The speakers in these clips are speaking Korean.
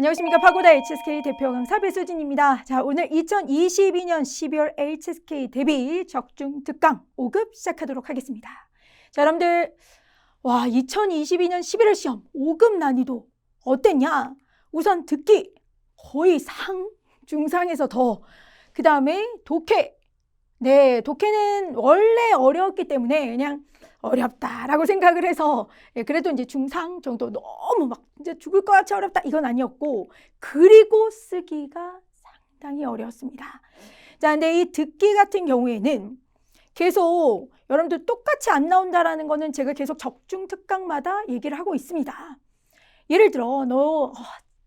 안녕하십니까 파고다 HSK 대표 강사 배수진입니다. 자 오늘 2022년 12월 HSK 데뷔 적중 특강 5급 시작하도록 하겠습니다. 자 여러분들 와 2022년 11월 시험 5급 난이도 어땠냐? 우선 듣기 거의 상 중상에서 더 그 다음에 독해 네 독해는 원래 어려웠기 때문에 그냥 어렵다라고 생각을 해서 예, 그래도 이제 중상 정도 너무 막 이제 죽을 것 같이 어렵다 이건 아니었고 그리고 쓰기가 상당히 어려웠습니다. 자, 근데 이 듣기 같은 경우에는 계속 여러분들 똑같이 안 나온다라는 거는 제가 계속 적중 특강마다 얘기를 하고 있습니다. 예를 들어 너 어,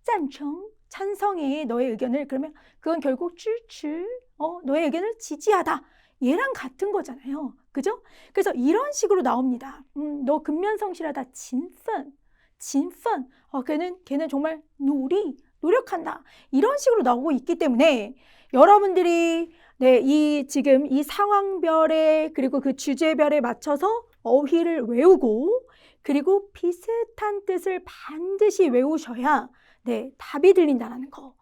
짠청 찬성해 너의 의견을 그러면 그건 결국 쭈쭈 어, 너의 의견을 지지하다 얘랑 같은 거잖아요. 그죠? 그래서 이런 식으로 나옵니다. 음, 너 근면성실하다. 진펀. 진펀. 어, 걔는, 걔는 정말 노리, 노력한다. 이런 식으로 나오고 있기 때문에 여러분들이 네, 이 지금 이 상황별에 그리고 그 주제별에 맞춰서 어휘를 외우고 그리고 비슷한 뜻을 반드시 외우셔야 네, 답이 들린다는 거.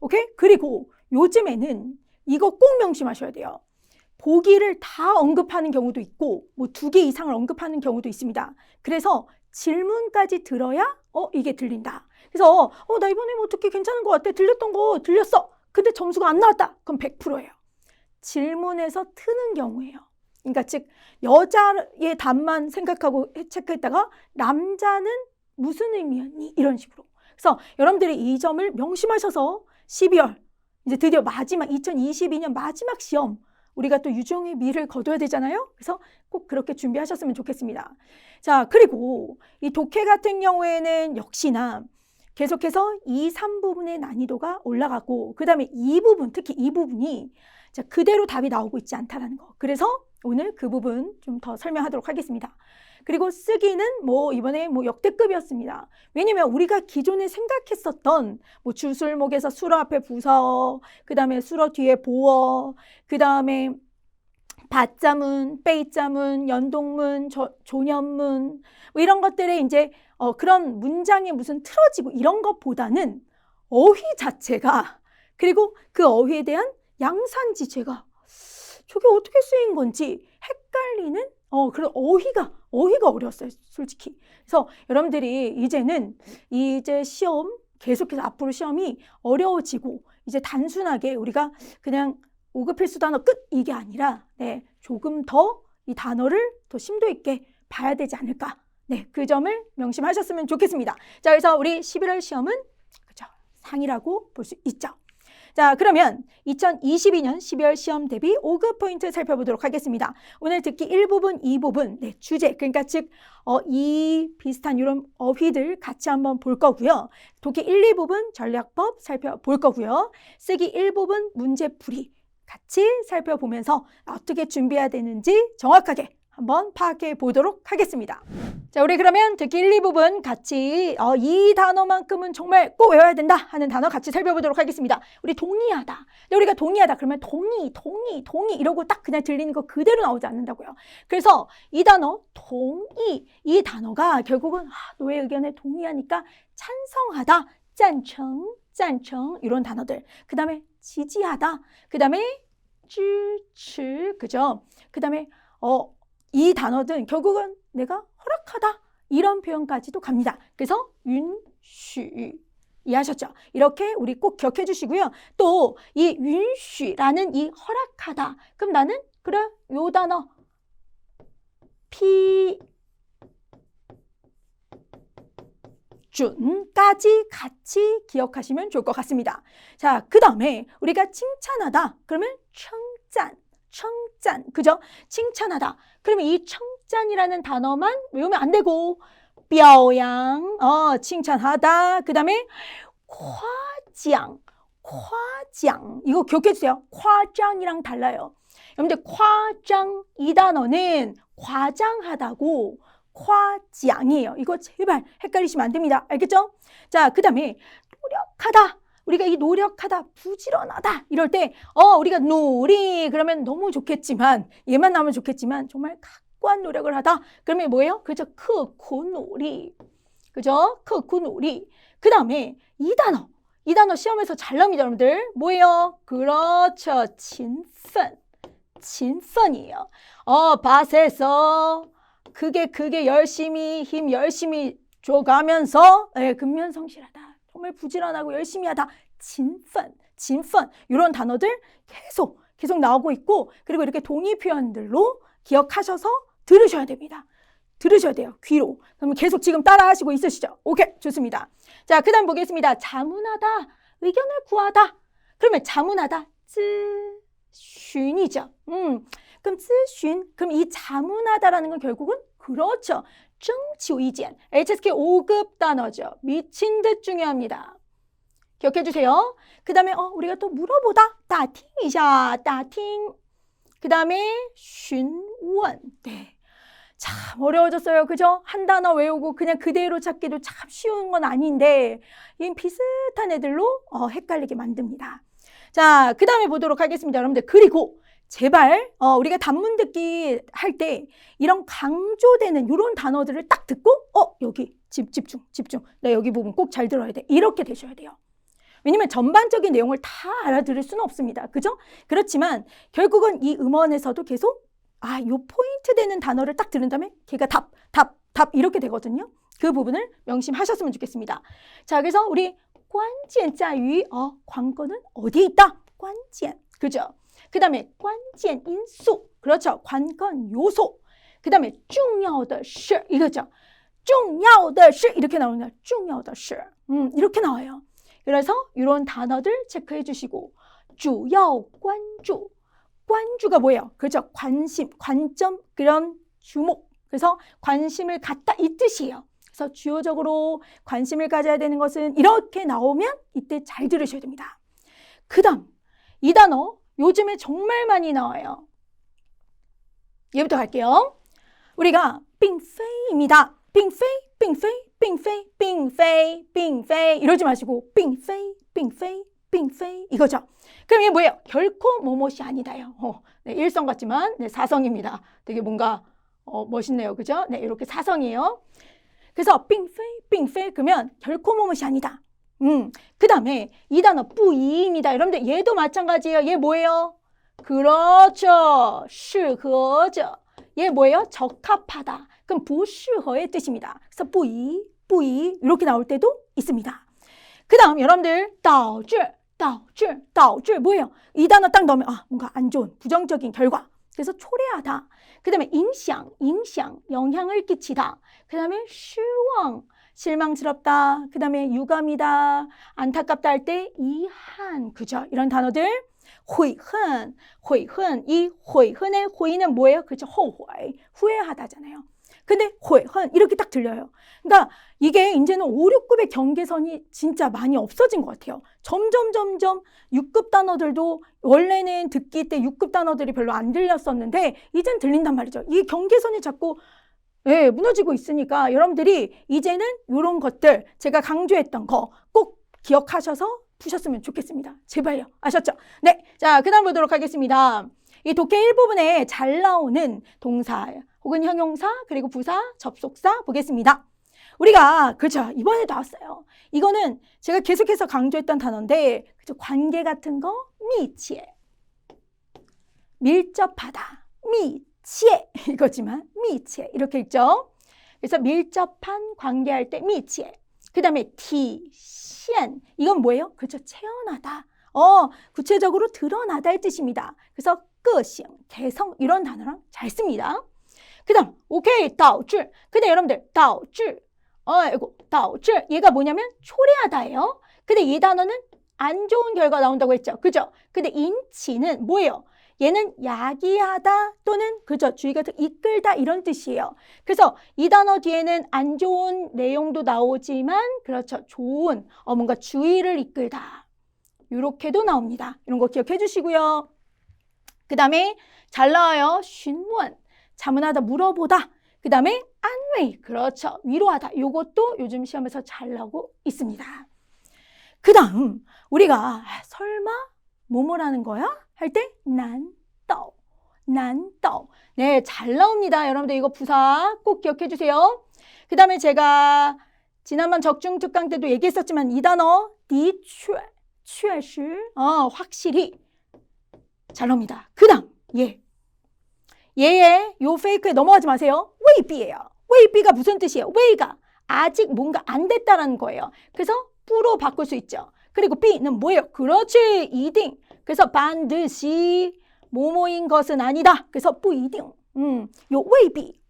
오케이? 그리고 요즘에는 이거 꼭 명심하셔야 돼요. 보기를 다 언급하는 경우도 있고 뭐 두 개 이상을 언급하는 경우도 있습니다. 그래서 질문까지 들어야 어 이게 들린다. 그래서 어 나 이번에 뭐 어떻게 괜찮은 것 같아 들렸던 거 들렸어. 근데 점수가 안 나왔다. 그럼 100%예요. 질문에서 트는 경우예요. 그러니까 즉 여자의 답만 생각하고 체크했다가 남자는 무슨 의미였니? 이런 식으로. 그래서 여러분들이 이 점을 명심하셔서 12월 이제 드디어 마지막 2022년 마지막 시험 우리가 또 유종의 미를 거둬야 되잖아요. 그래서 꼭 그렇게 준비하셨으면 좋겠습니다. 자, 그리고 이 독해 같은 경우에는 역시나 계속해서 2, 3부분의 난이도가 올라가고 그 다음에 이 부분, 특히 이 부분이 자, 그대로 답이 나오고 있지 않다라는 거. 그래서 오늘 그 부분 좀 더 설명하도록 하겠습니다. 그리고 쓰기는 뭐 이번에 뭐 역대급이었습니다. 왜냐면 우리가 기존에 생각했었던 뭐 주술목에서 수어 앞에 부서, 그 다음에 수어 뒤에 보어, 그 다음에 밭자문, 빼자문, 연동문, 저, 조년문 뭐 이런 것들에 이제 어, 그런 문장이 무슨 틀어지고 이런 것보다는 어휘 자체가 그리고 그 어휘에 대한 양산지제가 저게 어떻게 쓰인 건지 헷갈리는 어, 그런 어휘가 어휘가 어려웠어요, 솔직히. 그래서 여러분들이 이제는 이제 시험 계속해서 앞으로 시험이 어려워지고 이제 단순하게 우리가 그냥 5급 필수 단어 끝 이게 아니라 네, 조금 더 이 단어를 더 심도 있게 봐야 되지 않을까. 네, 그 점을 명심하셨으면 좋겠습니다. 자, 그래서 우리 11월 시험은 그죠? 상이라고 볼 수 있죠. 자, 그러면 2022년 12월 시험 대비 5급 포인트 살펴보도록 하겠습니다. 오늘 듣기 1부분, 2부분, 네, 주제, 그러니까 즉, 어, 이 비슷한 이런 어휘들 같이 한번 볼 거고요. 독기 1, 2부분 전략법 살펴볼 거고요. 쓰기 1부분 문제풀이 같이 살펴보면서 어떻게 준비해야 되는지 정확하게 한번 파악해 보도록 하겠습니다. 자, 우리 그러면 듣기 1, 2부분 같이 어, 이 단어만큼은 정말 꼭 외워야 된다 하는 단어 같이 살펴보도록 하겠습니다. 우리 동의하다. 우리가 동의하다 그러면 동의, 동의, 동의 이러고 딱 그냥 들리는 거 그대로 나오지 않는다고요. 그래서 이 단어 동의 이 단어가 결국은 아, 너의 의견에 동의하니까 찬성하다, 짠청, 짠청 이런 단어들. 그 다음에 지지하다. 그 다음에 쯔츠 그죠? 그 다음에 어, 이 단어든 결국은 내가 허락하다 이런 표현까지도 갑니다. 그래서 윤쉬 이해하셨죠? 이렇게 우리 꼭 기억해 주시고요. 또 이 윤쉬라는 이 허락하다. 그럼 나는 그래 요 단어 피 준까지 같이 기억하시면 좋을 것 같습니다. 자, 그 다음에 우리가 칭찬하다. 그러면 청짠, 청짠. 그죠? 칭찬하다. 그러면 이 청짠이라는 단어만 외우면 안 되고, 뼈양, 어, 칭찬하다. 그 다음에 과장, 과장. 이거 기억해 주세요. 과장이랑 달라요. 여러분들, 과장, 이 단어는 과장하다고 과장이에요. 이거 제발 헷갈리시면 안 됩니다. 알겠죠? 자, 그 다음에 노력하다. 우리가 이 노력하다, 부지런하다 이럴 때, 어, 우리가 노리 그러면 너무 좋겠지만 얘만 나오면 좋겠지만 정말 각고한 노력을 하다. 그러면 뭐예요? 그죠? 크 고 노리, 그죠? 크 고 노리. 그 다음에 이 단어. 이 단어 시험에서 잘 나옵니다, 여러분들. 뭐예요? 그렇죠. 진펀. 진펀이에요. 어, 밭에서 그게 그게 열심히 힘 열심히 줘가면서 예, 근면성실하다. 정말 부지런하고 열심히 하다. 진펀. 진펀. 이런 단어들 계속 계속 나오고 있고 그리고 이렇게 동의 표현들로 기억하셔서 들으셔야 됩니다. 들으셔야 돼요. 귀로. 그러면 계속 지금 따라 하시고 있으시죠? 오케이. 좋습니다. 자, 그 다음 보겠습니다. 자문하다. 의견을 구하다. 그러면 자문하다. 쯔슌이죠. 음. 그럼 쯔슌. 그럼 이 자문하다라는 건 결국은 그렇죠. 征求 의견. HSK 5급 단어죠. 미친 듯 중요합니다. 기억해 주세요. 그 다음에 어, 우리가 또 물어보다. 따팅이샤. 따팅. 그 다음에 슌원. 네. 참 어려워졌어요. 그죠? 한 단어 외우고 그냥 그대로 찾기도 참 쉬운 건 아닌데 이 비슷한 애들로 어, 헷갈리게 만듭니다. 자, 그 다음에 보도록 하겠습니다. 여러분들. 그리고 제발 어, 우리가 단문 듣기 할 때 이런 강조되는 이런 단어들을 딱 듣고 어 여기 집, 집중 집중 나 여기 부분 꼭 잘 들어야 돼 이렇게 되셔야 돼요. 왜냐면 전반적인 내용을 다 알아들을 수는 없습니다. 그죠? 그렇지만 결국은 이 음원에서도 계속 아, 요 포인트 되는 단어를 딱 들은 다음에 걔가 답, 답, 답 이렇게 되거든요. 그 부분을 명심하셨으면 좋겠습니다. 자, 그래서 우리 관지엔 짜위 어, 관건은 어디에 있다? 관지엔. 그죠? 그 다음에 관键 因素. 그렇죠. 관건 요소. 그 다음에 重要的是 이거죠. 重要的是 이렇게 나오는 重要的是. 음, 이렇게 나와요. 그래서 이런 단어들 체크해 주시고 主要关注 관주가 뭐예요? 그렇죠. 관심, 관점, 그런 주목. 그래서 관심을 갖다 이 뜻이에요. 그래서 주요적으로 관심을 가져야 되는 것은 이렇게 나오면 이때 잘 들으셔야 됩니다. 그 다음, 이 단어 요즘에 정말 많이 나와요. 얘부터 갈게요. 우리가 빙페이입니다. 빙페이, 빙페이, 빙페이, 빙페이, 빙페이 이러지 마시고 빙페이, 빙페이, 빙페이 이거죠. 그럼 이게 뭐예요? 결코 뭐뭇이 아니다요. 어, 네, 일성 같지만 네, 사성입니다. 되게 뭔가 어, 멋있네요. 그죠? 네, 이렇게 사성이에요. 그래서 빙페이, 빙페이 그러면 결코 뭐뭇이 아니다. 음, 그 다음에 이 단어 뿌이입니다. 여러분들 얘도 마찬가지예요. 얘 뭐예요? 그렇죠. 适合죠. 얘 뭐예요? 적합하다. 그럼 不适合의 뜻입니다. 그래서 뿌이, 뿌이 이렇게 나올 때도 있습니다. 그 다음 여러분들 导致 导致 导致 뭐예요? 이 단어 딱 넣으면 아 뭔가 안 좋은 부정적인 결과. 그래서 초래하다. 그 다음에影响 影响 영향을 끼치다. 그 다음에 失望 실망스럽다. 그 다음에 유감이다. 안타깝다 할 때 이한 그죠? 이런 단어들 悔恨 悔恨 이 悔恨의 悔는 뭐예요? 그죠? 后悔 후회하다잖아요. 근데 悔恨 이렇게 딱 들려요. 그러니까 이게 이제는 5, 6급의 경계선이 진짜 많이 없어진 것 같아요. 점점 점점 6급 단어들도 원래는 듣기 때 6급 단어들이 별로 안 들렸었는데 이젠 들린단 말이죠. 이 경계선이 자꾸 예, 무너지고 있으니까 여러분들이 이제는 이런 것들 제가 강조했던 거 꼭 기억하셔서 푸셨으면 좋겠습니다. 제발요. 아셨죠? 네. 자, 그 다음 보도록 하겠습니다. 이 독해 일부분에 잘 나오는 동사 혹은 형용사 그리고 부사, 접속사 보겠습니다. 우리가 그렇죠. 이번에 나왔어요. 이거는 제가 계속해서 강조했던 단어인데 그죠? 관계 같은 거 미치에 밀접하다. 미 치에 이거지만 미치에 이렇게 읽죠. 그래서 밀접한 관계할 때 미치에. 그 다음에 티시엔 이건 뭐예요? 그렇죠. 체험하다. 어 구체적으로 드러나다의 뜻입니다. 그래서 끄싱 개성 이런 단어랑 잘 씁니다. 그 다음 오케이 다우줄 근데 여러분들 다우줄 어이고 다우줄 얘가 뭐냐면 초래하다예요. 근데 이 단어는 안 좋은 결과 나온다고 했죠. 그죠? 근데 인치는 뭐예요? 얘는 야기하다 또는 그죠 주의가 이끌다 이런 뜻이에요. 그래서 이 단어 뒤에는 안 좋은 내용도 나오지만 그렇죠 좋은 어 뭔가 주의를 이끌다 이렇게도 나옵니다. 이런 거 기억해 주시고요. 그 다음에 잘 나와요. 쉰원 자문하다 물어보다. 그 다음에 안웨이 그렇죠 위로하다. 이것도 요즘 시험에서 잘 나오고 있습니다. 그 다음 우리가 아, 설마 뭐뭐라는 거야? 할 때 난떠 난떠 네, 잘 나옵니다. 여러분들 이거 부사 꼭 기억해 주세요. 그 다음에 제가 지난번 적중 특강 때도 얘기했었지만 이 단어 디취 취시 어, 확실히 잘 나옵니다. 그 다음 예 얘의 요 페이크에 넘어가지 마세요. 웨이비예요. 웨이비가 무슨 뜻이에요? 웨이가 아직 뭔가 안 됐다라는 거예요. 그래서 뿌로 바꿀 수 있죠. 그리고 비는 뭐예요? 그렇지, 이딩. 그래서 반드시 뭐뭐인 것은 아니다. 그래서 뿌이딩. 음, 요 웨이비,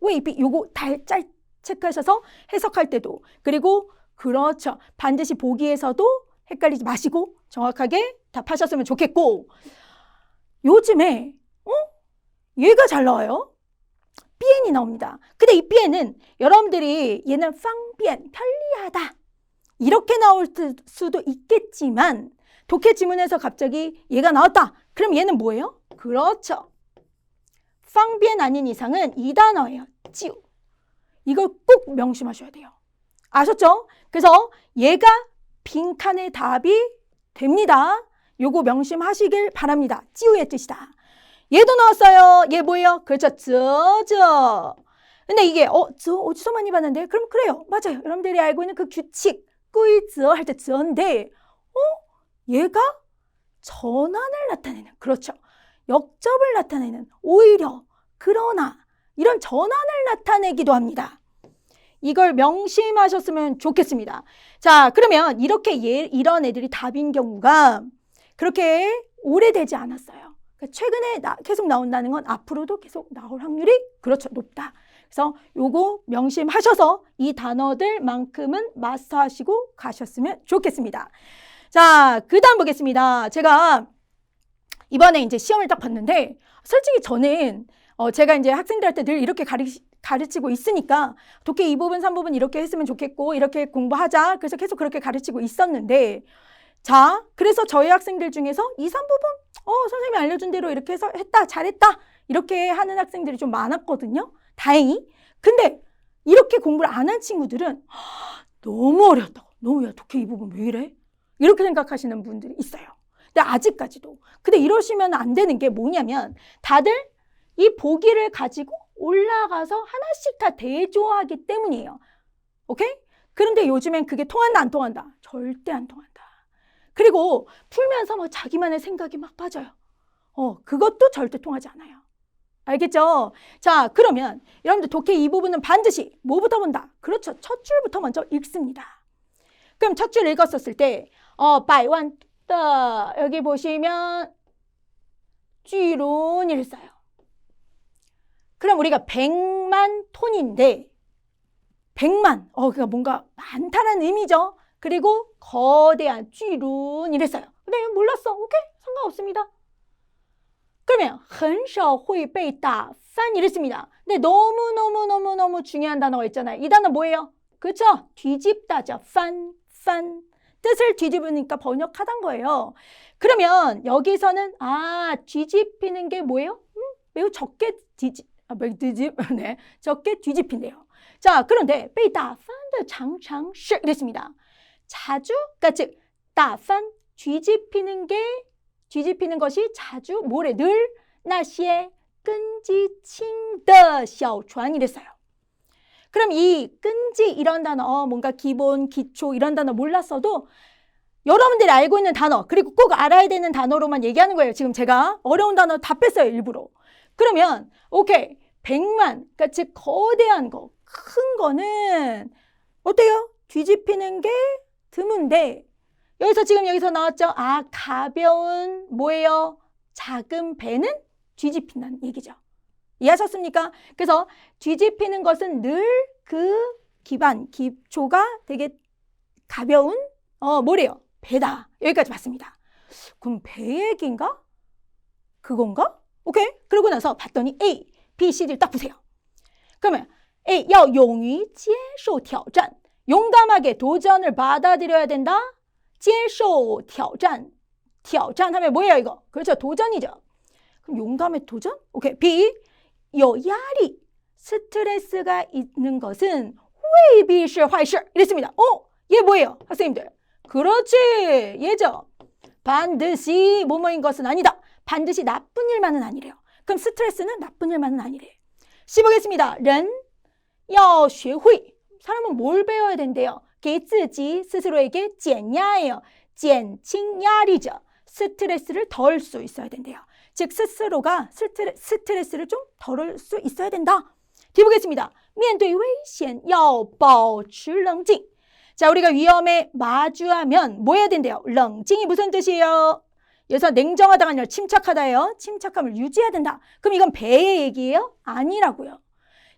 웨이비 요거 달짤 체크하셔서 해석할 때도 그리고 그렇죠. 반드시 보기에서도 헷갈리지 마시고 정확하게 답하셨으면 좋겠고 요즘에 어? 얘가 잘 나와요. 비엔이 나옵니다. 근데 이 비엔은 여러분들이 얘는 팡비엔 편리하다 이렇게 나올 수도 있겠지만 독해 지문에서 갑자기 얘가 나왔다. 그럼 얘는 뭐예요? 그렇죠. 팡비엔 아닌 이상은 이 단어예요. 찌우. 이걸 꼭 명심하셔야 돼요. 아셨죠? 그래서 얘가 빈칸의 답이 됩니다. 요거 명심하시길 바랍니다. 찌우의 뜻이다. 얘도 나왔어요. 얘 뭐예요? 그렇죠. 저저. 근데 이게 어, 저 어디서 많이 봤는데? 그럼 그래요. 맞아요. 여러분들이 알고 있는 그 규칙, 꾸이저 할때 저인데 어? 얘가 전환을 나타내는 그렇죠. 역접을 나타내는 오히려 그러나 이런 전환을 나타내기도 합니다. 이걸 명심하셨으면 좋겠습니다. 자, 그러면 이렇게 얘, 이런 애들이 답인 경우가 그렇게 오래되지 않았어요. 그러니까 최근에 나, 계속 나온다는 건 앞으로도 계속 나올 확률이 그렇죠 높다. 그래서 요거 명심하셔서 이 단어들만큼은 마스터하시고 가셨으면 좋겠습니다. 자, 그 다음 보겠습니다. 제가 이번에 이제 시험을 딱 봤는데 솔직히 저는 어, 제가 이제 학생들한테 늘 이렇게 가르, 가르치고 있으니까 독해 2부분, 3부분 이렇게 했으면 좋겠고 이렇게 공부하자. 그래서 계속 그렇게 가르치고 있었는데 자, 그래서 저희 학생들 중에서 2, 3부분 어, 선생님이 알려준 대로 이렇게 해서 했다, 잘했다. 이렇게 하는 학생들이 좀 많았거든요. 다행히. 근데 이렇게 공부를 안 한 친구들은 너무 어려웠다고. 너무 야, 독해 이 부분 왜 이래? 이렇게 생각하시는 분들이 있어요. 근데 아직까지도. 근데 이러시면 안 되는 게 뭐냐면 다들 이 보기를 가지고 올라가서 하나씩 다 대조하기 때문이에요. 오케이? 그런데 요즘엔 그게 통한다, 안 통한다? 절대 안 통한다. 그리고 풀면서 뭐 자기만의 생각이 막 빠져요. 어, 그것도 절대 통하지 않아요. 알겠죠? 자, 그러면 여러분들 독해 이 부분은 반드시 뭐부터 본다? 그렇죠. 첫 줄부터 먼저 읽습니다. 그럼 첫 줄 읽었었을 때, 어, 百万的 여기 보시면 巨론을 써요. 그럼 우리가 100만 톤인데 100만, 어, 그니까 뭔가 많다는 의미죠. 그리고 거대한 쥐룬 이랬어요. 근데 몰랐어. 오케이, 상관없습니다. 그러면 很少会被打翻 이랬습니다. 근데 너무너무너무너무 중요한 단어가 있잖아요. 이 단어 뭐예요? 그쵸? 뒤집다죠. 판, 판. 뜻을 뒤집으니까 번역하단 거예요. 그러면 여기서는 아 뒤집히는 게 뭐예요? 음, 매우 적게 뒤집 아, 매우 뒤집 네 적게 뒤집힌대요. 자 그런데 베이다 판드 장창시 이랬습니다. 자주 그러니까 즉 다판 뒤집히는 게 뒤집히는 것이 자주 모래 늘 나시에 끈지칭 더小船이랬어요. 그럼 이 끈지 이런 단어 어, 뭔가 기본 기초 이런 단어 몰랐어도 여러분들이 알고 있는 단어 그리고 꼭 알아야 되는 단어로만 얘기하는 거예요. 지금 제가 어려운 단어 다 뺐어요 일부러. 그러면 오케이 백만 그러니까 즉 거대한 거 큰 거는 어때요? 뒤집히는 게 드문데 여기서 지금 여기서 나왔죠? 아 가벼운 뭐예요? 작은 배는 뒤집힌다는 얘기죠. 이해하셨습니까? 그래서 뒤집히는 것은 늘 그 기반, 기초가 되게 가벼운 어 뭐래요? 배다. 여기까지 봤습니다. 그럼 배 얘기인가? 그건가? 오케이. 그러고 나서 봤더니 A, B, C, D를 딱 보세요. 그러면 A, 要勇于接受挑战. 용감하게 도전을 받아들여야 된다. 接受挑战.挑战 하면 뭐예요 이거? 그렇죠. 도전이죠. 그럼 용감의 도전? 오케이. B, 有压力. 스트레스가 있는 것은 未必是坏事. 이랬습니다. 어? 얘 뭐예요? 학생님들. 그렇지. 얘죠. 반드시 뭐뭐인 것은 아니다. 반드시 나쁜 일만은 아니래요. 그럼 스트레스는 나쁜 일만은 아니래. 씹어겠습니다. 人要学会 사람은 뭘 배워야 된대요? 给自己 스스로에게 减压예요. 减轻压力죠. 스트레스를 덜 수 있어야 된대요. 즉 스스로가 스트레, 스트레스를 좀 덜을 수 있어야 된다. 뒤 보겠습니다. 面对危险要保持冷静. 자, 우리가 위험에 마주하면 뭐 해야 된대요? 冷静이 무슨 뜻이에요? 여기서 냉정하다가 아니라 침착하다예요. 침착함을 유지해야 된다. 그럼 이건 배의 얘기예요? 아니라고요.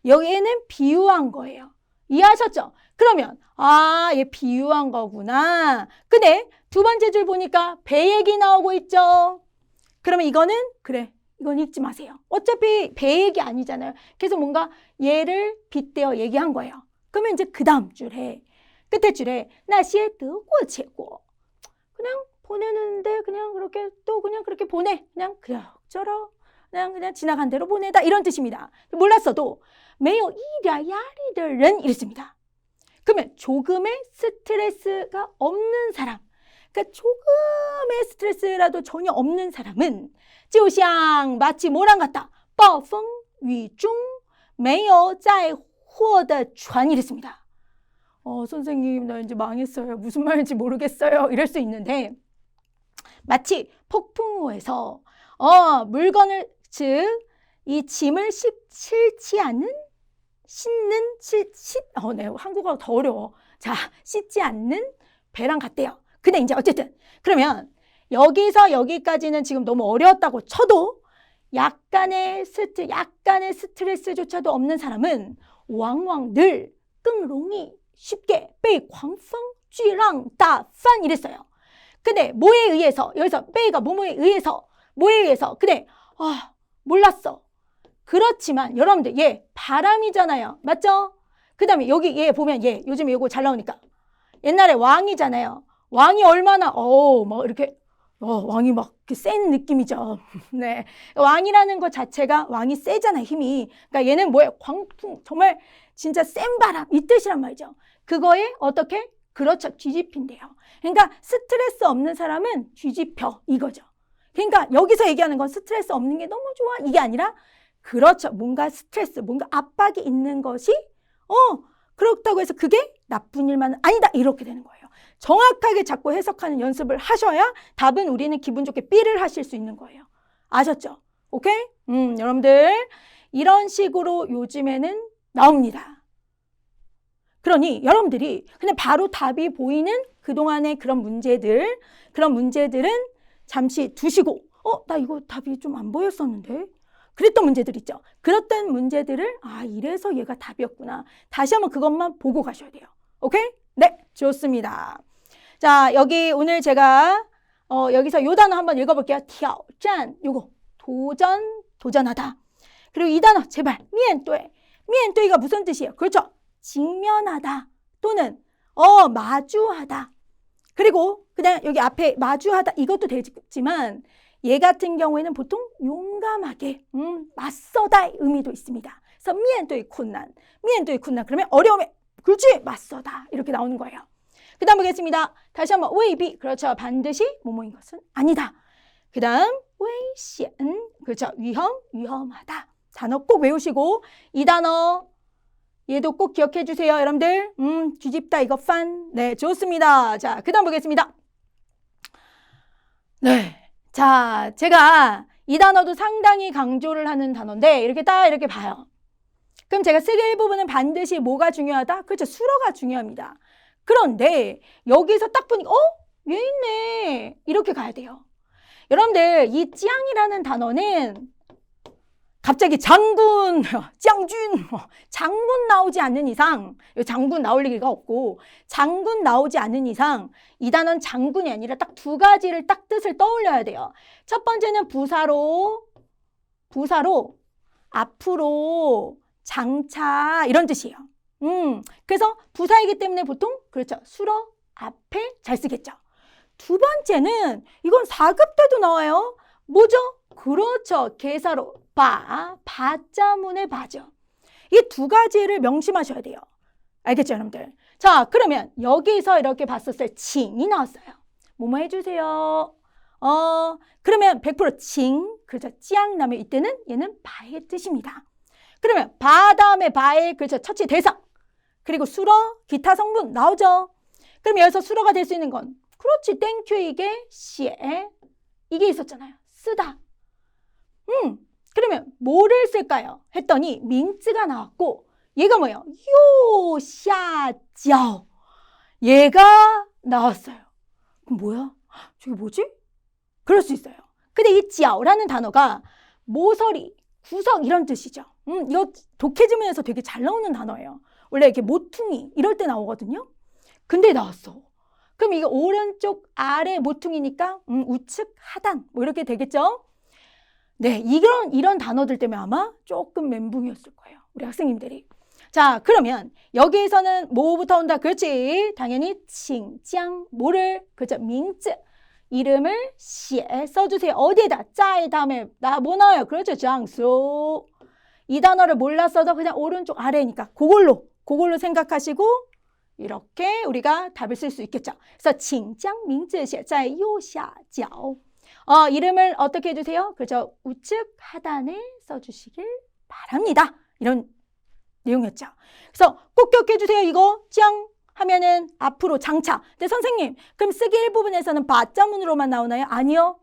여기에는 비유한 거예요. 이해하셨죠? 그러면 아, 얘 비유한 거구나. 근데 두 번째 줄 보니까 배 얘기 나오고 있죠. 그러면 이거는 그래. 이건 읽지 마세요. 어차피 배 얘기 아니잖아요. 그래서 뭔가 얘를 빗대어 얘기한 거예요. 그러면 이제 그 다음 줄에 끝에 줄에 나시에 뜨고 채고 그냥 보내는데 그냥 그렇게 또 그냥 그렇게 보내. 그냥 그럭저럭 그냥 그냥 지나간 대로 보내다 이런 뜻입니다. 몰랐어도 매우 이랴야리들은 이랬습니다. 그러면 조금의 스트레스가 없는 사람, 그러니까 조금의 스트레스라도 전혀 없는 사람은 就像 마치 뭐랑 같다. 暴风雨中没有载货的船 이랬습니다. 어, 선생님, 나 이제 망했어요. 무슨 말인지 모르겠어요. 이럴 수 있는데, 마치 폭풍우에서, 어, 물건을, 즉, 이 짐을 실, 실지 않는, 싣는, 실, 실, 어, 네, 한국어가 더 어려워. 자, 싣지 않는 배랑 같대요. 근데 이제 어쨌든 그러면 여기서 여기까지는 지금 너무 어려웠다고 쳐도 약간의 스트 약간의 스트레스조차도 없는 사람은 왕왕 늘 끙롱이 쉽게 빼이 광풍 쥐랑 다판 이랬어요. 근데 뭐에 의해서 여기서 빼이가 뭐뭐에 의해서 뭐에 의해서 근데 아 몰랐어. 그렇지만 여러분들 예 바람이잖아요. 맞죠? 그 다음에 여기 얘 보면 얘 요즘에 이거 잘 나오니까 옛날에 왕이잖아요. 왕이 얼마나 어막 이렇게 어, 왕이 막 센 느낌이죠. 네. 왕이라는 것 자체가 왕이 세잖아요, 힘이. 그러니까 얘는 뭐예요? 광풍, 정말 진짜 센 바람, 이 뜻이란 말이죠. 그거에 어떻게? 그렇죠. 뒤집힌대요. 그러니까 스트레스 없는 사람은 뒤집혀. 이거죠. 그러니까 여기서 얘기하는 건 스트레스 없는 게 너무 좋아. 이게 아니라 그렇죠. 뭔가 스트레스, 뭔가 압박이 있는 것이 어, 그렇다고 해서 그게 나쁜 일만은 아니다. 이렇게 되는 거예요. 정확하게 자꾸 해석하는 연습을 하셔야 답은 우리는 기분 좋게 B를 하실 수 있는 거예요. 아셨죠? 오케이? 음, 여러분들 이런 식으로 요즘에는 나옵니다. 그러니 여러분들이 그냥 바로 답이 보이는 그동안의 그런 문제들, 그런 문제들은 잠시 두시고, 어, 나 이거 답이 좀 안 보였었는데? 그랬던 문제들 있죠. 그랬던 문제들을, 아, 이래서 얘가 답이었구나. 다시 한번 그것만 보고 가셔야 돼요. 오케이? 네, 좋습니다. 자, 여기 오늘 제가, 어, 여기서 요 단어 한번 읽어볼게요. 挑战, 요거. 도전, 도전하다. 그리고 이 단어, 제발, 面对. 面对가 무슨 뜻이에요? 그렇죠. 직면하다 또는 어 마주하다 그리고 그냥 여기 앞에 마주하다 이것도 되지만 얘 같은 경우에는 보통 용감하게 음, 맞서다의 의미도 있습니다. 그래서 面对困难, 面对困难 그러면 어려움에 그렇지 맞서다 이렇게 나오는 거예요. 그 다음 보겠습니다. 다시 한번 웨이비 그렇죠 반드시 뭐뭐인 것은 아니다. 그 다음 危险 그렇죠 위험 위험하다 단어 꼭 외우시고 이 단어 얘도 꼭 기억해 주세요, 여러분들. 음, 뒤집다 이거 판. 네, 좋습니다. 자, 그 다음 보겠습니다. 네. 자, 제가 이 단어도 상당히 강조를 하는 단어인데 이렇게 딱 이렇게 봐요. 그럼 제가 쓰게 부분은 반드시 뭐가 중요하다? 그렇죠. 수로가 중요합니다. 그런데 여기서 딱 보니까 어? 얘 있네. 이렇게 가야 돼요. 여러분들 이 짱이라는 단어는 갑자기 장군, 짱준, 장군 나오지 않는 이상, 장군 나올 리가 없고, 장군 나오지 않는 이상, 이 단어는 장군이 아니라 딱 두 가지를 딱 뜻을 떠올려야 돼요. 첫 번째는 부사로, 부사로, 앞으로, 장차, 이런 뜻이에요. 음, 그래서 부사이기 때문에 보통, 그렇죠. 수로 앞에 잘 쓰겠죠. 두 번째는, 이건 4급 때도 나와요. 뭐죠? 그렇죠. 개사로 바, 바자문의 바죠. 이 두 가지를 명심하셔야 돼요. 알겠죠, 여러분들? 자, 그러면 여기서 이렇게 봤었을 때 칭이 나왔어요. 뭐뭐 해주세요. 어, 그러면 100% 칭, 그렇죠. 찌양 나면 이때는 얘는 바의 뜻입니다. 그러면 바 다음에 바의 그렇죠. 첫째 대상. 그리고 수러, 기타 성분 나오죠. 그럼 여기서 수러가 될 수 있는 건 그렇지. 땡큐 이게 시에 이게 있었잖아요. 쓰다. 음, 그러면 뭐를 쓸까요? 했더니 민즈가 나왔고 얘가 뭐예요? 요샤지ao. 얘가 나왔어요. 그럼 뭐야? 저게 뭐지? 그럴 수 있어요. 근데 이 지아오라는 단어가 모서리, 구석 이런 뜻이죠. 음, 이거 독해지문에서 되게 잘 나오는 단어예요. 원래 이렇게 모퉁이 이럴 때 나오거든요. 근데 나왔어. 그럼 이게 오른쪽 아래 모퉁이니까 음, 우측 하단 뭐 이렇게 되겠죠? 네, 이런 이런 단어들 때문에 아마 조금 멘붕이었을 거예요. 우리 학생님들이. 자, 그러면 여기에서는 뭐부터 온다? 그렇지. 당연히 칭짱 뭐를 그죠? 민즈 이름을 시에 써주세요. 어디에다? 짜의 다음에 나 뭐 나와요? 그렇죠. 장수. 이 단어를 몰랐어도 그냥 오른쪽 아래니까 그걸로 그걸로 생각하시고 이렇게 우리가 답을 쓸 수 있겠죠. 그래서 민즈 시에 요샤角 어, 이름을 어떻게 해주세요? 그죠? 우측 하단에 써주시길 바랍니다. 이런 내용이었죠. 그래서 꼭 기억해 주세요. 이거 짱 하면은 앞으로 장차. 근데 선생님, 그럼 쓰기 일부분에서는 바자문으로만 나오나요? 아니요.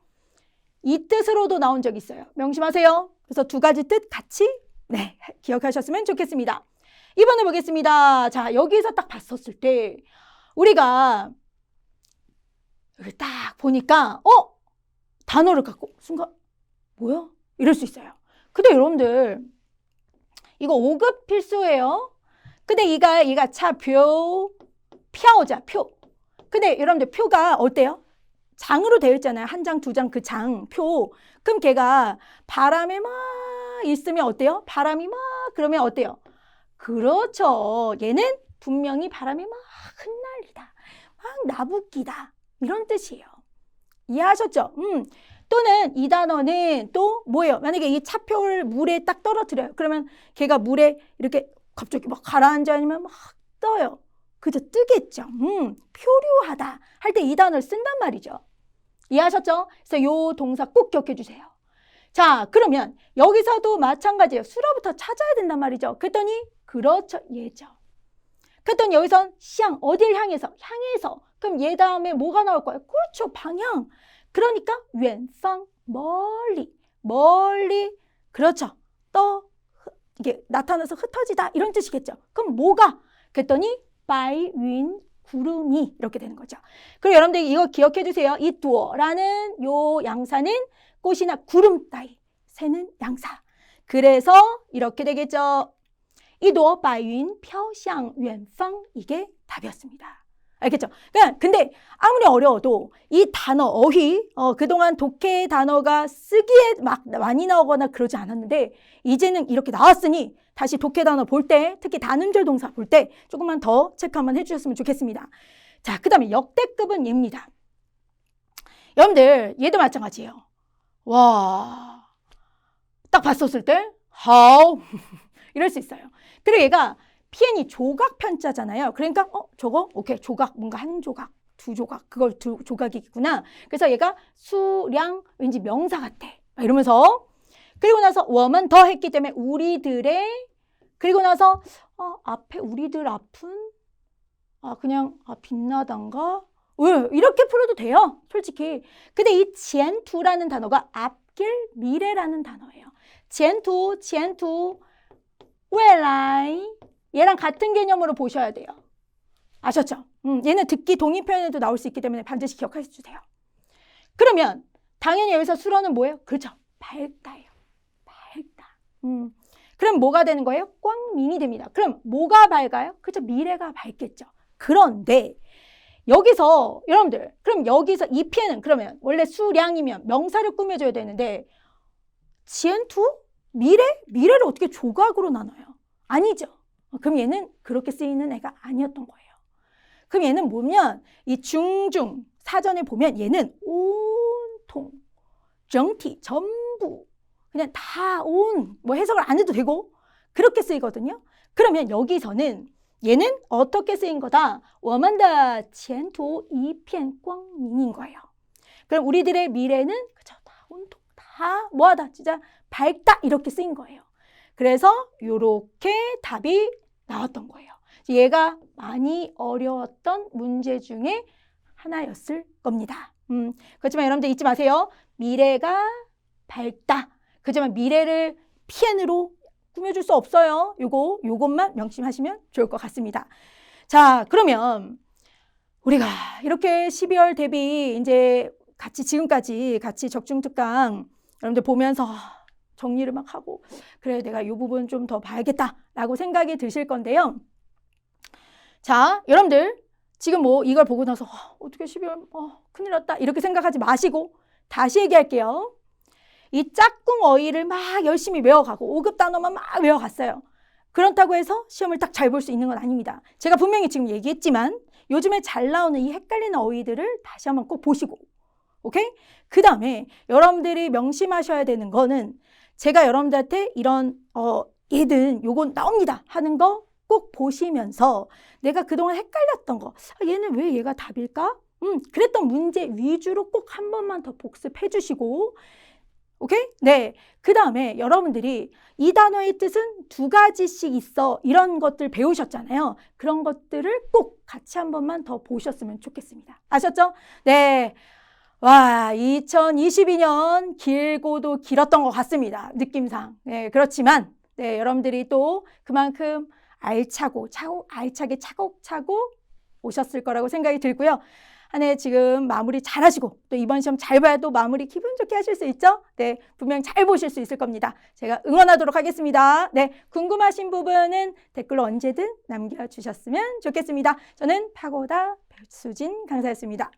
이 뜻으로도 나온 적 있어요. 명심하세요. 그래서 두 가지 뜻 같이 네, 기억하셨으면 좋겠습니다. 이번에 보겠습니다. 자, 여기서 딱 봤었을 때 우리가 여기 딱 보니까 어? 단어를 갖고 순간 뭐야? 이럴 수 있어요. 근데 여러분들 이거 5급 필수예요. 근데 이가 이가 차표 표자 표. 근데 여러분들 표가 어때요? 장으로 되어 있잖아요. 한 장, 두 장 그 장, 표. 그럼 걔가 바람에 막 있으면 어때요? 바람이 막 그러면 어때요? 그렇죠. 얘는 분명히 바람이 막 흩날리다. 막 나부끼다. 이런 뜻이에요. 이해하셨죠? 음. 또는 이 단어는 또 뭐예요? 만약에 이 차표를 물에 딱 떨어뜨려요. 그러면 걔가 물에 이렇게 갑자기 막 가라앉아 아니면 막 떠요. 그죠? 뜨겠죠. 음, 표류하다 할 때 이 단어를 쓴단 말이죠. 이해하셨죠? 그래서 요 동사 꼭 기억해 주세요. 자, 그러면 여기서도 마찬가지예요. 수로부터 찾아야 된단 말이죠. 그랬더니 그렇죠. 얘죠. 그랬더니 여기선 시향 어딜 향해서? 향해서. 그럼 얘 다음에 뭐가 나올 거예요? 그렇죠. 방향. 그러니까 왼방 멀리 멀리 그렇죠. 떠 이게 나타나서 흩어지다 이런 뜻이겠죠. 그럼 뭐가? 그랬더니 바이윈 구름이 이렇게 되는 거죠. 그리고 여러분들 이거 기억해 주세요. 이 두어라는 요 양사는 꽃이나 구름 따위 새는 양사. 그래서 이렇게 되겠죠. 이 두어 바이윈 펴향 왼방 이게 답이었습니다. 알겠죠? 그냥 근데 아무리 어려워도 이 단어 어휘 어, 그동안 독해 단어가 쓰기에 막 많이 나오거나 그러지 않았는데 이제는 이렇게 나왔으니 다시 독해 단어 볼 때 특히 단음절 동사 볼 때 조금만 더 체크 한번 해주셨으면 좋겠습니다. 자, 그 다음에 역대급은 얘입니다. 여러분들 얘도 마찬가지예요. 와, 딱 봤었을 때 하우 이럴 수 있어요. 그리고 얘가 PN이 조각 편자잖아요. 그러니까 어 저거 오케이 조각 뭔가 한 조각 두 조각 그걸 두 조각이겠구나. 그래서 얘가 수량 왠지 명사 같아. 이러면서 그리고 나서 워만 더 했기 때문에 우리들의 그리고 나서 어, 앞에 우리들 앞은 아 그냥 아 빛나단가 왜 이렇게 풀어도 돼요 솔직히 근데 이 지엔투라는 단어가 앞길 미래라는 단어예요 지엔투 지엔투 未来 얘랑 같은 개념으로 보셔야 돼요. 아셨죠? 음, 얘는 듣기 동의 표현에도 나올 수 있기 때문에 반드시 기억해 주세요. 그러면 당연히 여기서 수로는 뭐예요? 그렇죠. 밝다예요. 밝다. 음. 그럼 뭐가 되는 거예요? 꽝민이 됩니다. 그럼 뭐가 밝아요? 그렇죠. 미래가 밝겠죠. 그런데 여기서 여러분들 그럼 여기서 이 피해는 그러면 원래 수량이면 명사를 꾸며줘야 되는데 지엔투 미래 미래를 어떻게 조각으로 나눠요? 아니죠. 그럼 얘는 그렇게 쓰이는 애가 아니었던 거예요. 그럼 얘는 뭐면 이 중중 사전에 보면 얘는 온통 정티 전부 그냥 다 온 뭐 해석을 안 해도 되고 그렇게 쓰이거든요. 그러면 여기서는 얘는 어떻게 쓰인 거다? 워만다 젠토 이편 꽝민인 거예요. 그럼 우리들의 미래는 그저 다 온통 다 뭐하다 진짜 밝다 이렇게 쓰인 거예요. 그래서 이렇게 답이 나왔던 거예요. 얘가 많이 어려웠던 문제 중에 하나였을 겁니다. 음, 그렇지만 여러분들 잊지 마세요. 미래가 밝다. 그렇지만 미래를 피엔으로 꾸며줄 수 없어요. 요거, 요것만 명심하시면 좋을 것 같습니다. 자, 그러면 우리가 이렇게 12월 대비 이제 같이 지금까지 같이 적중특강 여러분들 보면서 정리를 막 하고 그래 내가 이 부분 좀 더 봐야겠다라고 생각이 드실 건데요. 자, 여러분들 지금 뭐 이걸 보고 나서 어, 어떻게 12월 어, 큰일 났다 이렇게 생각하지 마시고 다시 얘기할게요. 이 짝꿍 어휘를 막 열심히 외워가고 5급 단어만 막 외워갔어요. 그렇다고 해서 시험을 딱 잘 볼 수 있는 건 아닙니다. 제가 분명히 지금 얘기했지만 요즘에 잘 나오는 이 헷갈리는 어휘들을 다시 한번 꼭 보시고 오케이? 그 다음에 여러분들이 명심하셔야 되는 거는 제가 여러분들한테 이런 어 얘든 요건 나옵니다 하는 거 꼭 보시면서 내가 그동안 헷갈렸던 거 아, 얘는 왜 얘가 답일까? 음, 그랬던 문제 위주로 꼭 한 번만 더 복습해 주시고 오케이? 네. 그 다음에 여러분들이 이 단어의 뜻은 두 가지씩 있어. 이런 것들 배우셨잖아요. 그런 것들을 꼭 같이 한 번만 더 보셨으면 좋겠습니다. 아셨죠? 네. 와, 2022년 길고도 길었던 것 같습니다. 느낌상. 네, 그렇지만, 네, 여러분들이 또 그만큼 알차고, 차고, 알차게 차곡차곡 오셨을 거라고 생각이 들고요. 한 해 지금 마무리 잘 하시고 또 이번 시험 잘또 마무리 기분 좋게 하실 수 있죠? 네, 분명 잘 보실 수 있을 겁니다. 제가 응원하도록 하겠습니다. 네, 궁금하신 부분은 댓글로 언제든 남겨주셨으면 좋겠습니다. 저는 파고다 배수진 강사였습니다.